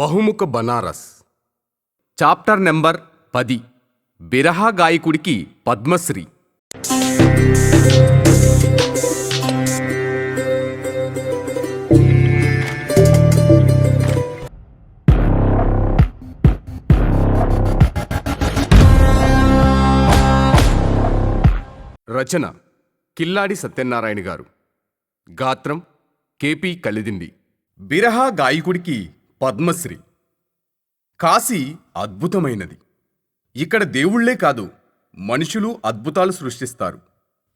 బహుముఖ Banaras. Chapter number పది. బిరహా గాయకుడికి పద్మశ్రీ. రచన కిల్లాడి సత్యనారాయణ గారు. గాత్రం కేపీ కలిదిండి బిరహా గాయకుడికి పద్మశ్రీ. కాశీ అద్భుతమైనది. ఇక్కడ దేవుళ్ళే కాదు మనుషులు అద్భుతాలు సృష్టిస్తారు.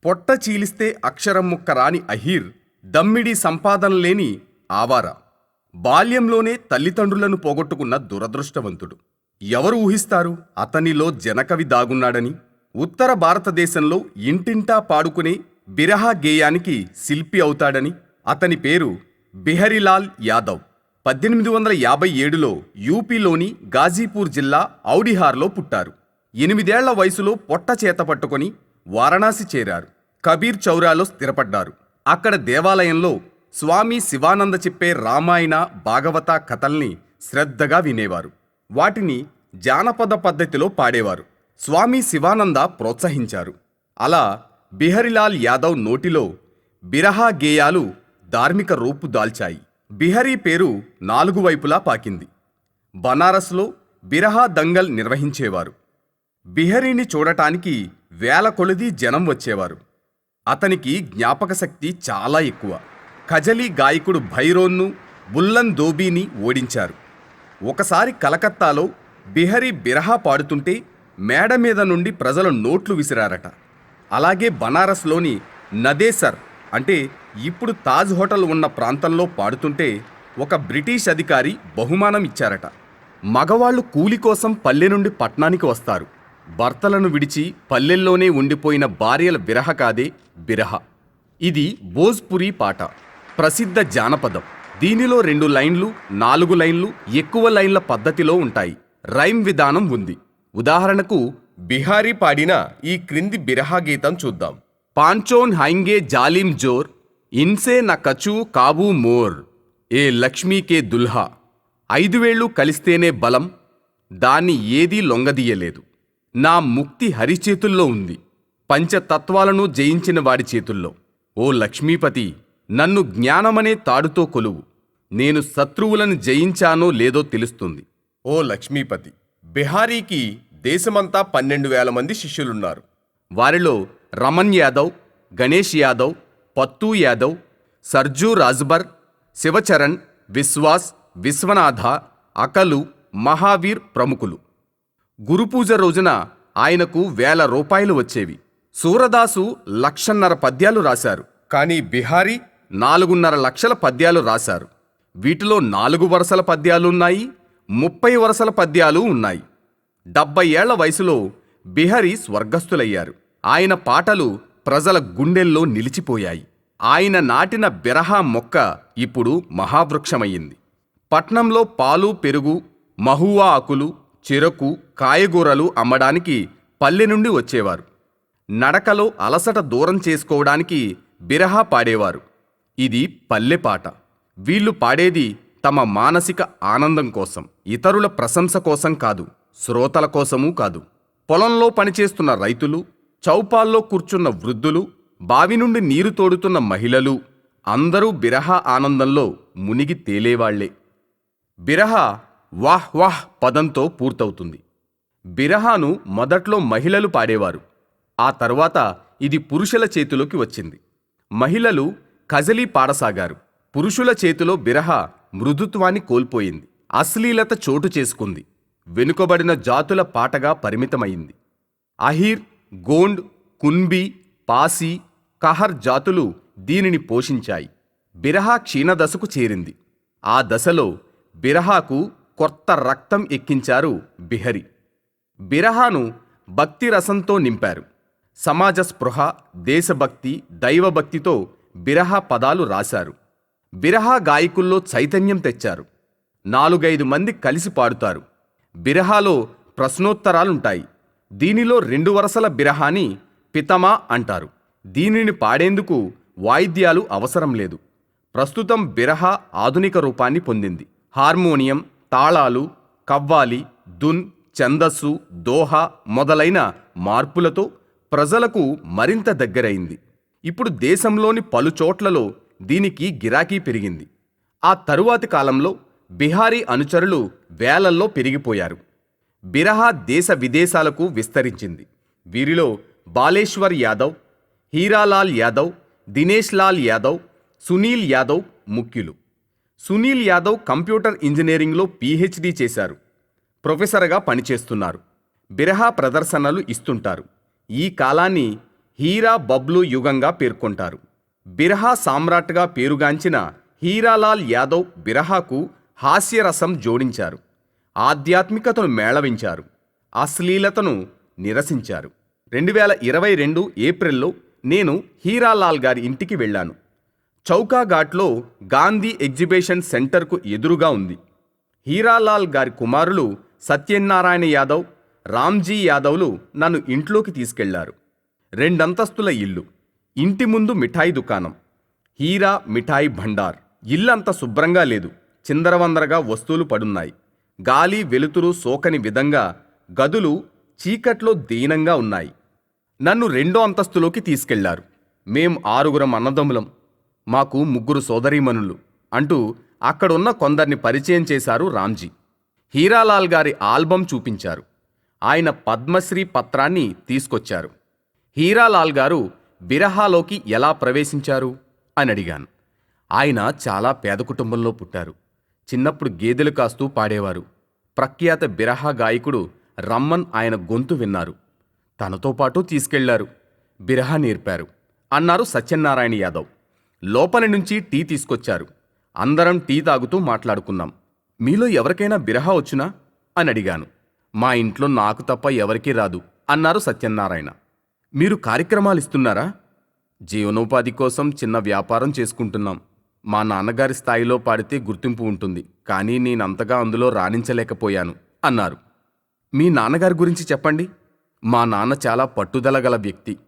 పొట్ట చీలిస్తే అక్షరం ముక్క రాని అహీర్ దమ్మిడి సంపాదన లేని ఆవార. బాల్యంలోనే తల్లిదండ్రులను పోగొట్టుకున్న దురదృష్టవంతుడు. ఎవరు ఊహిస్తారు అతనిలో జనకవి దాగున్నాడని? ఉత్తర భారతదేశంలో ఇంటింటా పాడుకునే బిరహా గేయానికి శిల్పి అవుతాడని? అతని పేరు బిహరిలాల్ యాదవ్. పద్దెనిమిది వందల యాభై ఏడులో యూపీలోని గాజీపూర్ జిల్లా ఔడిహార్లో పుట్టారు. ఎనిమిదేళ్ళ వయసులో పొట్ట చేత పట్టుకొని వారణాసి చేరారు. కబీర్ చౌరాలో స్థిరపడ్డారు. అక్కడ దేవాలయంలో స్వామి శివానంద చెప్పే రామాయణ భాగవత కథల్ని శ్రద్ధగా వినేవారు. వాటిని జానపద పద్ధతిలో పాడేవారు. స్వామి శివానంద ప్రోత్సహించారు. అలా బిహరిలాల్ యాదవ్ నోటిలో బిరహా గేయాలు ధార్మిక రూపు దాల్చాయి. బిహరీ పేరు నాలుగు వైపులా పాకింది. బనారస్లో బిరహా దంగల్ నిర్వహించేవారు. బిహరీని చూడటానికి వేల కొలది జనం వచ్చేవారు. అతనికి జ్ఞాపక శక్తి చాలా ఎక్కువ. కజలీ గాయకుడు భైరోన్ను బుల్లన్ దోబీని ఓడించారు. ఒకసారి కలకత్తాలో బిహరీ బిరహా పాడుతుంటే మేడ మీద నుండి ప్రజలు నోట్లు విసిరారట. అలాగే బనారస్లోని నదేసర్ అంటే ఇప్పుడు తాజ్ హోటల్ ఉన్న ప్రాంతంలో పాడుతుంటే ఒక బ్రిటిష్ అధికారి బహుమానం ఇచ్చారట. మగవాళ్ళు కూలి కోసం పల్లె నుండి పట్నానికి వస్తారు. భర్తలను విడిచి పల్లెల్లోనే ఉండిపోయిన భార్యల బిరహ కాదే బిరహ. ఇది భోజ్పురి పాట. ప్రసిద్ధ జానపదం. దీనిలో రెండు లైన్లు నాలుగు లైన్లు ఎక్కువ లైన్ల పద్ధతిలో ఉంటాయి. రైమ్ విధానం ఉంది. ఉదాహరణకు బిహారీ పాడిన ఈ క్రింది బిరహా గీతం చూద్దాం. పాంచోన్ హైంగే జాలిం జోర్ ఇన్సే న కచు కాబూ మోర్ ఏ లక్ష్మీకే దుల్హా. ఐదు వేళ్ళు కలిస్తేనే బలం దాన్ని ఏదీ లొంగదీయలేదు. నా ముక్తి హరి చేతుల్లో ఉంది పంచతత్వాలను జయించిన వాడి చేతుల్లో. ఓ లక్ష్మీపతి నన్ను జ్ఞానమనే తాడుతో కొలువు నేను శత్రువులను జయించానో లేదో తెలుస్తుంది. ఓ లక్ష్మీపతి బిహారీకి దేశమంతా పన్నెండు వేల మంది శిష్యులున్నారు. వారిలో రమణ్ యాదవ్ గణేష్ యాదవ్ పత్తూ యాదవ్ సర్జూ రాజ్బర్ శివచరణ్ విశ్వాస్ విశ్వనాథ అకలు మహావీర్ ప్రముఖులు. గురుపూజ రోజున ఆయనకు వేల రూపాయలు వచ్చేవి. సూరదాసు లక్షన్నర పద్యాలు రాశారు. కానీ బిహారీ నాలుగున్నర లక్షల పద్యాలు రాశారు. వీటిలో నాలుగు వరుసల పద్యాలున్నాయి ముప్పై వరుసల పద్యాలు ఉన్నాయి. డెబ్బై ఏళ్ళ వయసులో బిహరి స్వర్గస్థులయ్యారు. ఆయన పాటలు ప్రజల గుండెల్లో నిలిచిపోయాయి. ఆయన నాటిన బిరహా మొక్క ఇప్పుడు మహావృక్షమయ్యింది. పట్నంలో పాలు పెరుగు మహువా ఆకులు చెరకు కాయగూరలు అమ్మడానికి పల్లె నుండి వచ్చేవారు. నడకలో అలసట దూరం చేసుకోవడానికి బిరహా పాడేవారు. ఇది పల్లె పాట. వీళ్ళు పాడేది తమ మానసిక ఆనందం కోసం ఇతరుల ప్రశంస కోసం కాదు శ్రోతల కోసమూ కాదు. పొలంలో పనిచేస్తున్న రైతులు చౌపాల్లో కూర్చున్న వృద్ధులు బావి నుండి నీరు తోడుతున్న మహిళలు అందరూ బిరహ ఆనందంలో మునిగి తేలేవాళ్ళే. బిరహ వాహ్ వాహ్ పదంతో పూర్తవుతుంది. బిరహాను మొదట్లో మహిళలు పాడేవారు. ఆ తర్వాత ఇది పురుషుల చేతిలోకి వచ్చింది. మహిళలు కజలీ పాడసాగారు. పురుషుల చేతిలో బిరహ మృదుత్వాన్ని కోల్పోయింది. అశ్లీలత చోటు చేసుకుంది. వెనుకబడిన జాతుల పాటగా పరిమితమైంది. అహీర్ గోండ్ కున్బి పాసి కహర్ జాతులు దీనిని పోషించాయి. బిరహా క్షీణదశకు చేరింది. ఆ దశలో బిరహాకు కొత్త రక్తం ఎక్కించారు బిహరి. బిరహాను భక్తి రసంతో నింపారు. సమాజ స్పృహ దేశభక్తి దైవభక్తితో బిరహా పదాలు రాశారు. బిరహా గాయకుల్లో చైతన్యం తెచ్చారు. నాలుగైదు మంది కలిసి పాడుతారు. బిరహాలో ప్రశ్నోత్తరాలుంటాయి. దీనిలో రెండు వరసల బిరహాని పితమా అంటారు. దీనిని పాడేందుకు వాయిద్యాలు అవసరం లేదు. ప్రస్తుతం బిరహ ఆధునిక రూపాన్ని పొందింది. హార్మోనియం తాళాలు కవ్వాలి దున్ ఛందస్సు దోహ మొదలైన మార్పులతో ప్రజలకు మరింత దగ్గరైంది. ఇప్పుడు దేశంలోని పలు చోట్లలో దీనికి గిరాకీ పెరిగింది. ఆ తరువాతి కాలంలో బిహారీ అనుచరులు వేలల్లో పెరిగిపోయారు. బిరహా దేశ విదేశాలకు విస్తరించింది. వీరిలో బాలేశ్వర్ యాదవ్ హీరాలాల్ యాదవ్ దినేష్ లాల్ యాదవ్ సునీల్ యాదవ్ ముఖ్యులు. సునీల్ యాదవ్ కంప్యూటర్ ఇంజనీరింగ్లో పీహెచ్డీ చేశారు. ప్రొఫెసర్గా పనిచేస్తున్నారు. బిరహా ప్రదర్శనలు ఇస్తుంటారు. ఈ కాలాన్ని హీరా బబ్లు యుగంగా పేర్కొంటారు. బిరహా సామ్రాట్గా పేరుగాంచిన హీరాలాల్ యాదవ్ బిరహాకు హాస్యరసం జోడించారు. ఆధ్యాత్మికతను మేళవించారు. అశ్లీలతను నిరసించారు. రెండు వేల ఇరవై రెండు ఏప్రిల్లో నేను హీరాలాల్ గారి ఇంటికి వెళ్ళాను. చౌకాఘాట్లో గాంధీ ఎగ్జిబిషన్ సెంటర్కు ఎదురుగా ఉంది. హీరాలాల్ గారి కుమారులు సత్యనారాయణ యాదవ్ రామ్జీ యాదవ్లు నన్ను ఇంట్లోకి తీసుకెళ్ళారు. రెండంతస్తుల ఇల్లు ఇంటి ముందు మిఠాయి దుకాణం హీరా మిఠాయి భండార్ ఇల్లంత శుభ్రంగా లేదు చిందరవందరగా వస్తువులు పడున్నాయి. గాలి వెలుతురు సోకని విధంగా గదులు చీకట్లో దీనంగా ఉన్నాయి. నన్ను రెండో అంతస్తులోకి తీసుకెళ్ళారు. మేం ఆరుగురం అన్నదమ్ములం. మాకు ముగ్గురు సోదరీమణులు అంటూ అక్కడున్న కొందరిని పరిచయం చేశారు రామ్జీ. హీరాలాల్ గారి ఆల్బం చూపించారు. ఆయన పద్మశ్రీ పత్రాన్ని తీసుకొచ్చారు. హీరాలాల్ గారు బిరహాలోకి ఎలా ప్రవేశించారు? అని అడిగాను ఆయన చాలా పేద కుటుంబంలో పుట్టారు. చిన్నప్పుడు గేదెలు కాస్తూ పాడేవారు. ప్రఖ్యాత బిరహా గాయకుడు రమ్మన్ ఆయన గొంతు విన్నారు. తనతో పాటు తీసుకెళ్ళారు. బిరహా నేర్పారు. అన్నారు సత్యనారాయణ యాదవ్. లోపలి నుంచి టీ తీసుకొచ్చారు. అందరం టీ తాగుతూ మాట్లాడుకున్నాం. మీలో ఎవరికైనా బిరహా వచ్చునా? అని అడిగాను. మా ఇంట్లో నాకు తప్ప ఎవరికీ రాదు అన్నారు సత్యనారాయణ. మీరు కార్యక్రమాలు ఇస్తున్నారా? జీవనోపాధి కోసం చిన్న వ్యాపారం చేసుకుంటున్నాం. మా నాన్నగారి స్థాయిలో పాడితే గుర్తింపు ఉంటుంది కానీ నేనంతగా అందులో రాణించలేకపోయాను అన్నారు. మీ నాన్నగారి గురించి చెప్పండి. మా నాన్న చాలా పట్టుదల గల వ్యక్తి.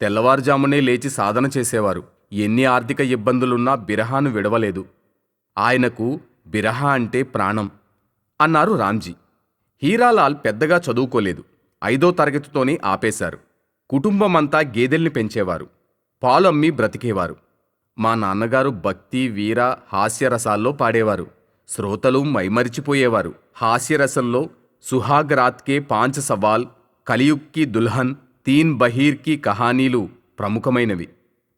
తెల్లవారుజామునే లేచి సాధన చేసేవారు. ఎన్ని ఆర్థిక ఇబ్బందులున్నా బిరహాను విడవలేదు. ఆయనకు బిరహా అంటే ప్రాణం అన్నారు రామ్జీ. హీరాలాల్ పెద్దగా చదువుకోలేదు. ఐదో తరగతితోనే ఆపేశారు. కుటుంబమంతా గేదెల్ని పెంచేవారు. పాలమ్మి బ్రతికేవారు. మా నాన్నగారు భక్తి వీర హాస్యరసాల్లో పాడేవారు. శ్రోతలు మైమరిచిపోయేవారు. హాస్యరసంలో సుహాగ్ రాత్ కే పాంచ్ సవాల్ కలియుగ్కి దుల్హన్ తీన్ బహీర్కి కహానీలు ప్రముఖమైనవి.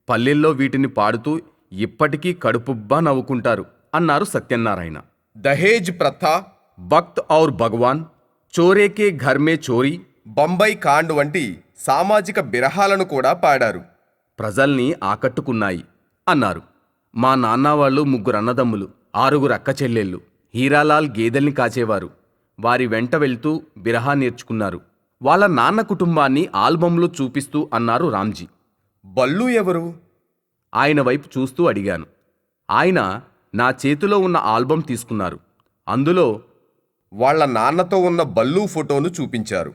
పల్లెల్లో వీటిని పాడుతూ ఇప్పటికీ కడుపుబ్బా నవ్వుకుంటారు అన్నారు సత్యనారాయణ. దహేజ్ ప్రథ భక్త్ ఔర్ భగవాన్ చోరేకే ఘర్ మే చోరీ బొంబై కాండ్ వంటి సామాజిక బిరహాలను కూడా పాడారు. ప్రజల్ని ఆకట్టుకున్నాయి. అన్నారు. మా నాన్న వాళ్ళు ముగ్గురు అన్నదమ్ములు ఆరుగురు అక్క చెల్లెళ్ళు హీరాలాల్ గేదెల్ని కాచేవారు. వారి వెంట వెళ్తూ బిరహా నేర్చుకున్నారు. వాళ్ళ నాన్న కుటుంబాన్ని ఆల్బంలో చూపిస్తూ అన్నారు రామ్జీ. బల్లు ఎవరు? ఆయన వైపు చూస్తూ అడిగాను. ఆయన నా చేతిలో ఉన్న ఆల్బం తీసుకున్నారు. అందులో వాళ్ళ నాన్నతో ఉన్న బల్లు ఫోటోను చూపించారు.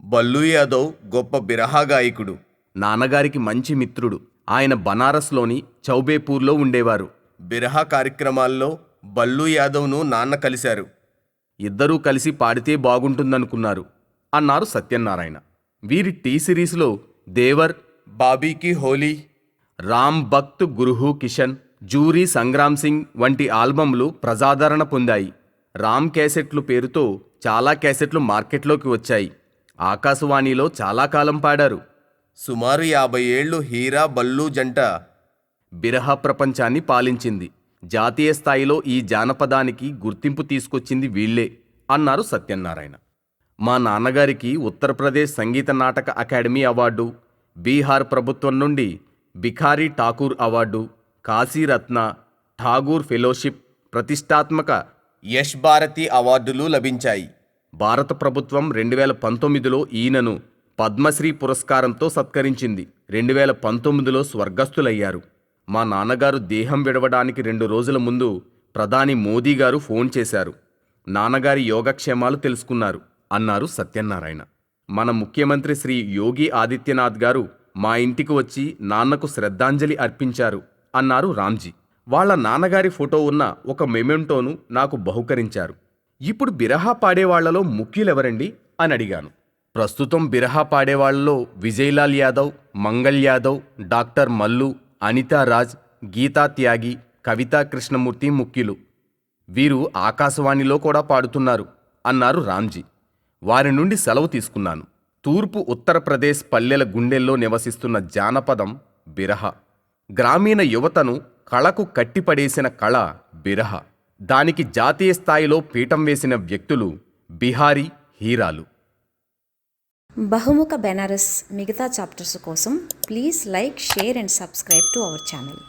బల్లు యాదవ్ గొప్ప బిరహా గాయకుడు. నాన్నగారికి మంచి మిత్రుడు. ఆయన బనారస్లోని చౌబేపూర్లో ఉండేవారు. బిరహా కార్యక్రమాల్లో బల్లు యాదవ్ను నాన్న కలిశారు. ఇద్దరూ కలిసి పాడితే బాగుంటుందనుకున్నారు. అన్నారు సత్యనారాయణ. వీరి టీ సిరీస్లో దేవర్ బాబీకి హోలీ రామ్ భక్త్ గురుహు కిషన్ జూరీ సంగ్రామ్ సింగ్ వంటి ఆల్బమ్లు ప్రజాదరణ పొందాయి. రామ్ క్యాసెట్లు పేరుతో చాలా క్యాసెట్లు మార్కెట్లోకి వచ్చాయి. ఆకాశవాణిలో చాలా కాలం పాడారు. సుమారు యాభై ఏళ్ళు హీరా బల్లు జంట బిరహ ప్రపంచాన్ని పాలించింది. జాతీయ స్థాయిలో ఈ జానపదానికి గుర్తింపు తీసుకొచ్చింది వీళ్ళే అన్నారు సత్యనారాయణ. మా నాన్నగారికి ఉత్తరప్రదేశ్ సంగీత నాటక అకాడమీ అవార్డు బీహార్ ప్రభుత్వం నుండి బిఖారీ ఠాకూర్ అవార్డు కాశీరత్న ఠాగూర్ ఫెలోషిప్ ప్రతిష్టాత్మక యశ్ భారతి అవార్డులు లభించాయి. భారత ప్రభుత్వం రెండు వేల పంతొమ్మిదిలో ఈయనను పద్మశ్రీ పురస్కారంతో సత్కరించింది. రెండు వేల పంతొమ్మిదిలో స్వర్గస్థులయ్యారు. మా నాన్నగారు దేహం విడవడానికి రెండు రోజుల ముందు ప్రధాని మోదీ గారు ఫోన్ చేశారు. నాన్నగారి యోగక్షేమాలు తెలుసుకున్నారు అన్నారు సత్యనారాయణ. మన ముఖ్యమంత్రి శ్రీ యోగి ఆదిత్యనాథ్ గారు మా ఇంటికి వచ్చి నాన్నకు శ్రద్ధాంజలి అర్పించారు అన్నారు రామ్జీ. వాళ్ళ నాన్నగారి ఫోటో ఉన్న ఒక మెమెంటోను నాకు బహుకరించారు. ఇప్పుడు బిరహా పాడేవాళ్ళలో ముఖ్యులెవరండి? అని అడిగాను. ప్రస్తుతం బిరహా పాడేవాళ్ళలో విజయలాల్ యాదవ్ మంగళ్ యాదవ్ డాక్టర్ మల్లు అనితారాజ్ గీతా త్యాగి కవితా కృష్ణమూర్తి ముఖ్యులు. వీరు ఆకాశవాణిలో కూడా పాడుతున్నారు అన్నారు రామ్జీ. వారి నుండి సెలవు తీసుకున్నాను. తూర్పు ఉత్తరప్రదేశ్ పల్లెల గుండెల్లో నివసిస్తున్న జానపదం బిరహ. గ్రామీణ యువతను కళకు కట్టిపడేసిన కళ బిరహ. దానికి జాతీయ స్థాయిలో పీఠం వేసిన వ్యక్తులు బిహారీ హీరాలు. బహుముఖ బెనారస్ మిగతా చాప్టర్స్ కోసం please like share and subscribe to our channel.